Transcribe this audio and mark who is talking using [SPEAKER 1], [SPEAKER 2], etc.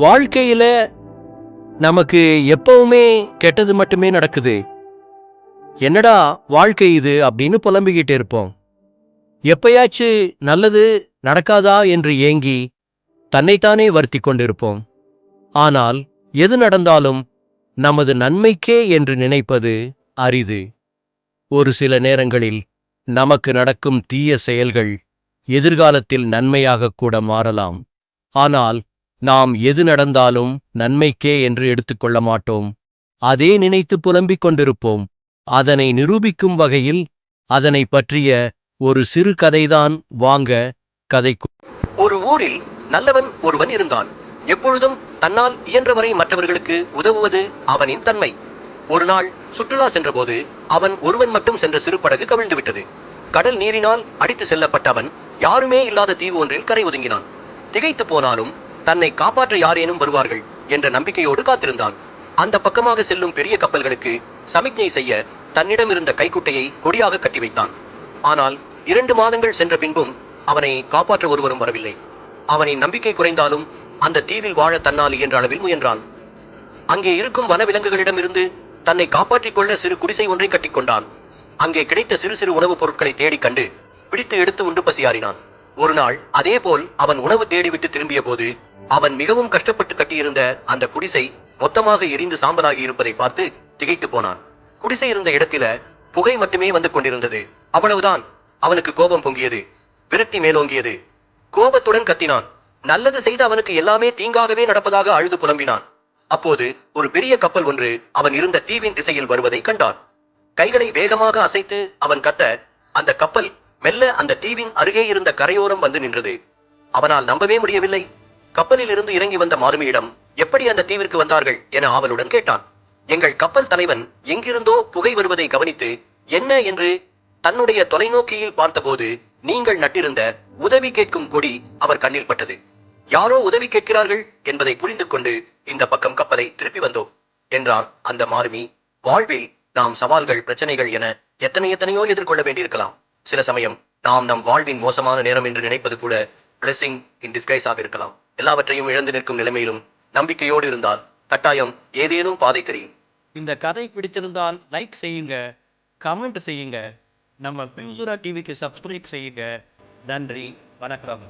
[SPEAKER 1] வாழ்க்கையில நமக்கு எப்பவுமே கெட்டது மட்டுமே நடக்குது. என்னடா வாழ்க்கை இது அப்படின்னு புலம்பிக்கிட்டு இருப்போம். எப்பயாச்சு நல்லது நடக்காதா என்று ஏங்கி தன்னைத்தானே வருத்தி கொண்டிருப்போம். ஆனால் எது நடந்தாலும் நமது நன்மைக்கே என்று நினைப்பது அரிது. ஒரு சில நேரங்களில் நமக்கு நடக்கும் தீய செயல்கள் எதிர்காலத்தில் நன்மையாகக் கூட மாறலாம். ஆனால் நாம் எது நடந்தாலும் நன்மைக்கே என்று எடுத்துக்கொள்ள மாட்டோம் அதே நினைத்து புலம்பிக் கொண்டிருப்போம். அதனை நிரூபிக்கும் வகையில் அதனை பற்றிய ஒரு சிறு கதைதான் வாங்க கதைக்கு.
[SPEAKER 2] ஒரு ஊரில் நல்லவன் ஒருவன் இருந்தான். எப்பொழுதும் தன்னால் இயன்றவரை மற்றவர்களுக்கு உதவுவது அவனின் தன்மை. ஒரு நாள் சுற்றுலா சென்றபோது அவன் ஒருவன் மட்டும் சென்ற சிறு படகு கவிழ்ந்து விட்டது கடல் நீரினால் அடித்து செல்லப்பட்டவன் யாருமே இல்லாத தீவு ஒன்றில் கரை ஒதுங்கினான். திகைத்து போனாலும் தன்னை காப்பாற்ற யாரேனும் வருவார்கள் என்ற நம்பிக்கையோடு காத்திருந்தான். அந்த பக்கமாக செல்லும் பெரிய கப்பல்களுக்கு சமிக்ஞை செய்ய தன்னிடம் இருந்த கைக்குட்டையை கொடியாக கட்டி வைத்தான். ஆனால் இரண்டு மாதங்கள் சென்ற பின்பும் அவனை காப்பாற்ற ஒருவரும் வரவில்லை. அவனின் நம்பிக்கை குறைந்தாலும் அந்த தீவில் வாழ தன்னால் என்ற அளவில் முயன்றான். அங்கே இருக்கும் வனவிலங்குகளிடமிருந்து தன்னை காப்பாற்றிக் கொள்ள சிறு குடிசை ஒன்றை கட்டிக்கொண்டான் அங்கே கிடைத்த சிறு சிறு உணவுப் பொருட்களை தேடிக் கண்டு பிடித்து எடுத்து உண்டு பசியாறினான். ஒரு நாள் அதேபோல் அவன் உணவு தேடிவிட்டு திரும்பிய போது அவன் மிகவும் கஷ்டப்பட்டு கட்டியிருந்த அந்த குடிசை மொத்தமாக எரிந்து சாம்பலாகி இருப்பதை பார்த்து திகைத்து போனான். குடிசை இருந்த இடத்தில புகை மட்டுமே வந்து கொண்டிருந்தது. அவ்வளவுதான். அவனுக்கு கோபம் பொங்கியது. விரக்தி மேலோங்கியது. கோபத்துடன் கத்தினான். நல்லது செய்து அவனுக்கு எல்லாமே தீங்காகவே நடப்பதாக அழுது புலம்பினான். அப்போது ஒரு பெரிய கப்பல் ஒன்று அவன் இருந்த தீவின் திசையில் வருவதை கண்டான். கைகளை வேகமாக அசைத்து அவன் கத்த அந்த கப்பல் மெல்ல அந்த தீவின் அருகே இருந்த கரையோரம் வந்து நின்றது. அவனால் நம்பவே முடியவில்லை. கப்பலில் இருந்து இறங்கி வந்த மாலுமியிடம் எப்படி அந்த தீவிற்கு வந்தார்கள்? என ஆவலுடன் கேட்டான். எங்கள் கப்பல் தலைவன் எங்கிருந்தோ புகை வருவதை கவனித்து என்ன என்று தன்னுடைய தொலைநோக்கியில் பார்த்தபோது நீங்கள் நட்டிருந்த உதவி கேட்கும் கொடி அவர் கண்ணில் பட்டது. யாரோ உதவி கேட்கிறார்கள் என்பதை புரிந்து கொண்டு இந்த பக்கம் கப்பலை திருப்பி வந்தோம் என்றார் அந்த மாலுமி வாழ்வில் நாம் சவால்கள் பிரச்சனைகள் என எத்தனை எத்தனையோ எதிர்கொள்ள வேண்டியிருக்கலாம். சில சமயம் நாம் நம் வாழ்வின் மோசமான நேரம் என்று நினைப்பது கூட பிளெஸிங் இன் டிஸ்கைஸ் ஆக இருக்கலாம். எல்லாவற்றையும் இழந்து நிற்கும் நிலைமையிலும் நம்பிக்கையோடு இருந்தால் கட்டாயம் ஏதேனும் பாதை தெரியும்.
[SPEAKER 1] இந்த கதை பிடித்திருந்தால் லைக் செய்யுங்க கமெண்ட் செய்யுங்க. நம்ம பியூசுரா டிவிக்கு சப்ஸ்கிரைப் செய்யுங்க. நன்றி வணக்கம்.